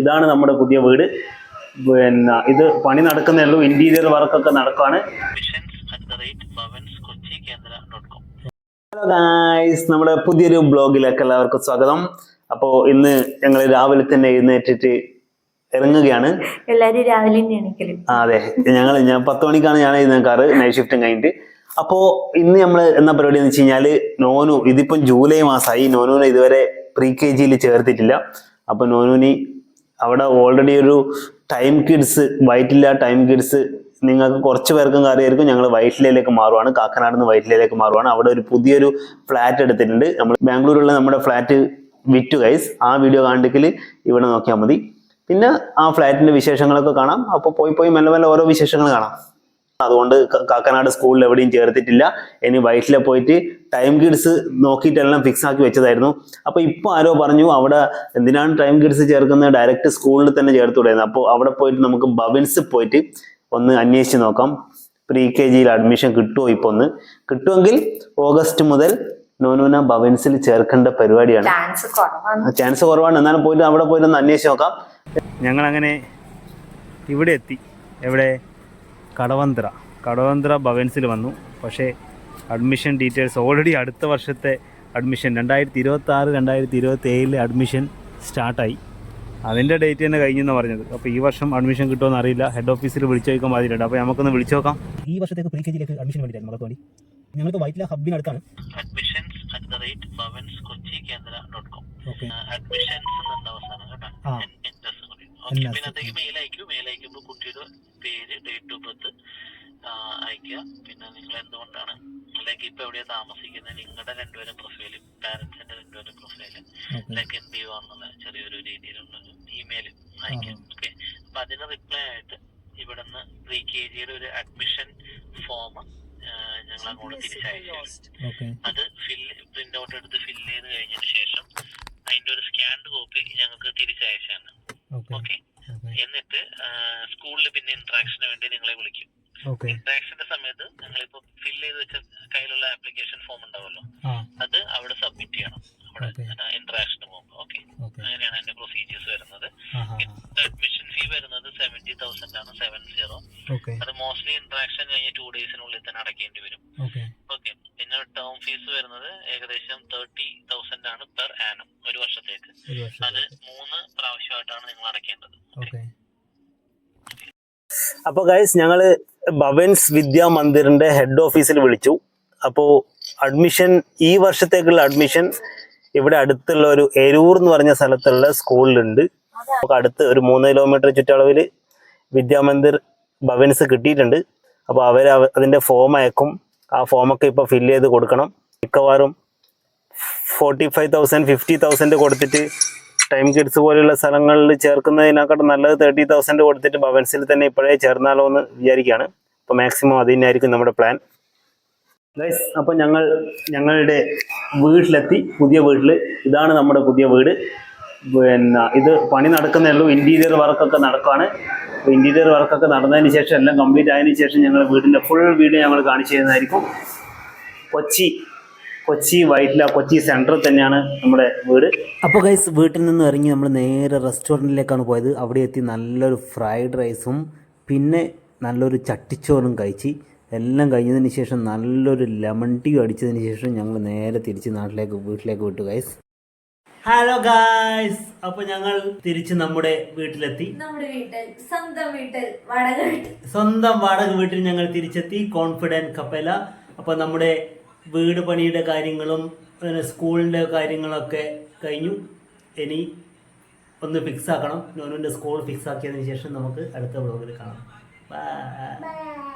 ഇതാണ് നമ്മുടെ പുതിയ വീട്. പിന്നെ ഇത് പണി നടക്കുന്നേ ഉള്ളൂ. ഇന്റീരിയർ വർക്കൊക്കെ നടക്കുകയാണ് ഹലോ ഗായ്സ് നമ്മുടെ പുതിയൊരു ബ്ലോഗിലേക്ക് എല്ലാവർക്കും സ്വാഗതം. അപ്പോൾ ഇന്ന് ഞങ്ങൾ രാവിലെ തന്നെ എഴുന്നേറ്റിട്ട് ഇറങ്ങുകയാണ്. എല്ലാരും രാവിലെ അതെ. ഞങ്ങൾ ഞാൻ പത്ത് മണിക്കാണ് ഞാൻ എഴുന്നേക്കാറ് നൈറ്റ് ഷിഫ്റ്റും കഴിഞ്ഞിട്ട്. അപ്പോ ഇന്ന് നമ്മൾ എന്നാ പരിപാടി എന്ന് വെച്ച് കഴിഞ്ഞാൽ നോനു ഇതിപ്പം ജൂലൈ മാസമായി നോനുവിനെ ഇതുവരെ പ്രീ കെ ജിയിൽ ചേർത്തിട്ടില്ല. അപ്പൊ നോനുവിന് അവിടെ ഓൾറെഡി ഒരു ടൈം കിഡ്സ് വൈറ്റില്ല ടൈം കിഡ്സ് നിങ്ങൾക്ക് കുറച്ച് പേർക്കും കാര്യമായിരിക്കും ഞങ്ങൾ വൈറ്റിലയിലേക്ക് മാറുവാണ് കാക്കനാട് നിന്ന് വൈറ്റിലയിലേക്ക് മാറുവാണ്. അവിടെ ഒരു പുതിയൊരു ഫ്ലാറ്റ് എടുത്തിട്ടുണ്ട്. നമ്മൾ ബാംഗ്ലൂരുള്ള നമ്മുടെ ഫ്ലാറ്റ് വിറ്റു ഗൈസ് ആ വീഡിയോ കണ്ടെങ്കിൽ ഇവിടെ നോക്കിയാൽ മതി. പിന്നെ ആ ഫ്ലാറ്റിന്റെ വിശേഷങ്ങളൊക്കെ കാണാം. അപ്പോൾ പോയി പോയി മെല്ലെ മെല്ലെ ഓരോ വിശേഷങ്ങൾ കാണാം. അതുകൊണ്ട് കാക്കനാട് സ്കൂളിൽ എവിടെയും ചേർത്തിട്ടില്ല. ഇനി വയറ്റിലെ പോയിട്ട് ടൈം കിഡ്സ് നോക്കിയിട്ടെല്ലാം ഫിക്സ് ആക്കി വെച്ചതായിരുന്നു. അപ്പോൾ ഇപ്പോൾ ആരോ പറഞ്ഞു അവിടെ എന്തിനാണ് ടൈം കിഡ്സ് ചേർക്കുന്നത് ഡയറക്റ്റ് സ്കൂളിൽ തന്നെ ചേർത്ത് വിടുന്നത് അപ്പോൾ അവിടെ പോയിട്ട് നമുക്ക് ബവിൻസ് പോയിട്ട് ഒന്ന് അന്വേഷിച്ച് നോക്കാം. പ്രീ കെ ജിയിൽ അഡ്മിഷൻ കിട്ടുമോ ഇപ്പോൾ ഒന്ന്? കിട്ടുമെങ്കിൽ ഓഗസ്റ്റ് മുതൽ നോനൂന ബവിൻസിൽ ചേർക്കേണ്ട പരിപാടിയാണ്. ചാൻസ് കുറവാണ്. ചാൻസ് കുറവാണ്. എന്നാലും പോയിട്ട് അവിടെ പോയിട്ട് ഒന്ന് അന്വേഷിച്ച് നോക്കാം. ഞങ്ങൾ അങ്ങനെ ഇവിടെ എത്തി. എവിടെ? കടവന്ത്ര. കടവന്ത്ര ഭവൻസിൽ വന്നു. പക്ഷേ അഡ്മിഷൻ ഡീറ്റെയിൽസ് ഓൾറെഡി അടുത്ത വർഷത്തെ അഡ്മിഷൻ രണ്ടായിരത്തി ഇരുപത്തി ആറ് രണ്ടായിരത്തി ഇരുപത്തി ഏഴിലെ അഡ്മിഷൻ സ്റ്റാർട്ടായി. അതിന്റെ ഡേറ്റ് തന്നെ കഴിഞ്ഞെന്ന് പറഞ്ഞത്. അപ്പോൾ ഈ വർഷം അഡ്മിഷൻ കിട്ടുമെന്ന് അറിയില്ല. ഹെഡ് ഓഫീസിൽ വിളിച്ചു നോക്കാൻ ബാധ്യതയുണ്ട് അപ്പോൾ നമുക്കൊന്ന് വിളിച്ചു നോക്കാം. ഈ വർഷത്തേക്ക് പ്രീ കെ ജിയിലേക്ക് അഡ്മിഷൻ വേണ്ടിയിട്ടായിരുന്നു നമുക്ക് വേണ്ടി ഞങ്ങൾക്ക് Vyttila ഹബിനടുത്താണ് admissions at the rate Bhavans Kochi Kendra dot com okay admissions എന്ന അവസാനം കേട്ടോ. മെയിൽ അയക്കും. മെയിൽ അയക്കുമ്പോൾ കുട്ടിയുടെ പേര് ഡേറ്റ് ഓഫ് ബർത്ത് അയക്കുക പിന്നെ നിങ്ങൾ എന്തുകൊണ്ടാണ്? അല്ലെങ്കിൽ ഇപ്പൊ എവിടെയാ താമസിക്കുന്നത്? നിങ്ങളുടെ രണ്ടുപേരും പ്രൊഫൈൽ പാരന്റ്സിന്റെ രണ്ടുപേരും പ്രൊഫൈൽ ലൈക്ക് എന്ത് ചെയ്യുവാന്നുള്ള ചെറിയൊരു രീതിയിലുള്ള ഇമെയിൽ അയക്കാം ഓക്കെ. അപ്പൊ അതിന് റിപ്ലൈ ആയിട്ട് ഇവിടുന്ന് പ്രീ കെ ജിയുടെ ഒരു അഡ്മിഷൻ ഫോം ഞങ്ങൾ അങ്ങോട്ട് തിരിച്ചയച്ചു ഓക്കെ. അത് ഫില്ല് പ്രിന്റ് ഔട്ട് എടുത്ത് ഫില്ല് ചെയ്ത് കഴിഞ്ഞതിന് ശേഷം അതിന്റെ ഒരു സ്കാൻഡ് കോപ്പി ഞങ്ങൾക്ക് തിരിച്ചയച്ചാണ്. ഓക്കെ. എന്നിട്ട് പിന്നെ ഇന്ററാക്ഷന് വേണ്ടി നിങ്ങളെ വിളിക്കും. ഇന്ററാക്ഷന്റെ സമയത്ത് നിങ്ങളിപ്പോ ഫിൽ ചെയ്ത് വെച്ച കയ്യിലുള്ള ആപ്ലിക്കേഷൻ ഫോം ഉണ്ടാവുമല്ലോ. അത് അവിടെ സബ്മിറ്റ് ചെയ്യണം. അവിടെ ഇൻട്രാക്ഷൻ ഇന്ററാക്ഷന് പോകുമ്പോൾ ഓക്കെ അങ്ങനെയാണ് അതിന്റെ പ്രൊസീജിയേഴ്സ് വരുന്നത്. അഡ്മിഷൻ ഫീ വരുന്നത് സെവന്റി തൗസൻഡ് ആണ് സെവൻ സീറോ അത് മോസ്റ്റ്ലി ഇന്ററാക്ഷൻ കഴിഞ്ഞ് ടു ഡേയ്സിനുള്ളിൽ തന്നെ അടയ്ക്കേണ്ടി വരും. ഓക്കെ ഓക്കെ പിന്നെ ടേം ഫീസ് വരുന്നത് ഏകദേശം തേർട്ടി തൗസൻഡ് ആണ് പെർ ആനം ഒരു വർഷത്തേക്ക്. അത് മൂന്ന് പ്രാവശ്യമായിട്ടാണ് നിങ്ങൾ അടക്കേണ്ടത് ഓക്കെ അപ്പോൾ ഗൈസ് ഞങ്ങൾ ഭവൻസ് വിദ്യാ മന്ദിറിന്റെ ഹെഡ് ഓഫീസിൽ വിളിച്ചു. അപ്പോ അഡ്മിഷൻ ഈ വർഷത്തേക്കുള്ള അഡ്മിഷൻ ഇവിടെ അടുത്തുള്ള ഒരു എരൂർ എന്ന് പറഞ്ഞ സ്ഥലത്തുള്ള സ്കൂളിലുണ്ട് നമുക്ക് അടുത്ത് ഒരു മൂന്ന് കിലോമീറ്റർ ചുറ്റളവിൽ വിദ്യാമന്ദിർ ഭവൻസ് കിട്ടിയിട്ടുണ്ട്. അപ്പോൾ അവർ അതിന്റെ ഫോം അയക്കും. ആ ഫോമൊക്കെ ഇപ്പോൾ ഫില്ല് ചെയ്ത് കൊടുക്കണം. മിക്കവാറും forty five thousand fifty thousand കൊടുത്തിട്ട് ടൈം കിഡ്സ് പോലെയുള്ള സ്ഥലങ്ങളിൽ ചേർക്കുന്നതിനെക്കാട്ടും നല്ലത് തേർട്ടി തൗസൻഡ് കൊടുത്തിട്ട് ഭവൻസിൽ തന്നെ ഇപ്പോഴേ ചേർന്നാലോ എന്ന് വിചാരിക്കുകയാണ്. അപ്പോൾ മാക്സിമം അത് തന്നെയായിരിക്കും നമ്മുടെ പ്ലാൻ ഗൈസ് അപ്പോൾ ഞങ്ങൾ ഞങ്ങളുടെ വീട്ടിലെത്തി. പുതിയ വീട്ടിൽ ഇതാണ് നമ്മുടെ പുതിയ വീട്. പിന്നെ ഇത് പണി നടക്കുന്നേ ഉള്ളൂ. ഇന്റീരിയർ വർക്കൊക്കെ നടക്കുകയാണ് അപ്പോൾ ഇന്റീരിയർ വർക്കൊക്കെ നടന്നതിന് ശേഷം എല്ലാം കംപ്ലീറ്റ് ആയതിനു ശേഷം ഞങ്ങൾ വീടിന്റെ ഫുൾ വീഡിയോ ഞങ്ങൾ കാണിച്ചു തരുന്നതായിരിക്കും. കൊച്ചി കൊച്ചി വൈറ്റില കൊച്ചി സെന്ററിൽ തന്നെയാണ് നമ്മുടെ വീട്. അപ്പോൾ ഗൈസ് വീട്ടിൽ നിന്ന് ഇറങ്ങി നമ്മൾ നേരെ റെസ്റ്റോറന്റിലേക്കാണ് പോയത്. അവിടെ എത്തി നല്ലൊരു ഫ്രൈഡ് റൈസും പിന്നെ നല്ലൊരു ചട്ടിച്ചോറും കഴിച്ച് എല്ലാം കഴിഞ്ഞതിന് ശേഷം നല്ലൊരു ലെമൺ ടീ അടിച്ചതിന് ശേഷം ഞങ്ങൾ നേരെ തിരിച്ച് നാട്ടിലേക്ക് വീട്ടിലേക്ക് വിട്ടു ഗൈസ് ഹലോ ഗായ്സ് അപ്പൊ ഞങ്ങൾ തിരിച്ച് നമ്മുടെ വീട്ടിലെത്തി. നമ്മുടെ വീട്ടിൽ സ്വന്തം വീട്ടിൽ വാടക വീട്ടിൽ. സ്വന്തം വാടക വീട്ടിൽ ഞങ്ങൾ തിരിച്ചെത്തി. കോൺഫിഡന്റ് കപ്പല അപ്പൊ നമ്മുടെ വീട് പണിയുടെ കാര്യങ്ങളും പിന്നെ സ്കൂളിന്റെ കാര്യങ്ങളൊക്കെ കഴിഞ്ഞു. ഇനി ഒന്ന് ഫിക്സ് ആക്കണം. നോനുവിന്റെ സ്കൂൾ ഫിക്സ് ആക്കിയതിന് ശേഷം നമുക്ക് അടുത്ത ബ്ലോഗിൽ കാണാം. ബൈ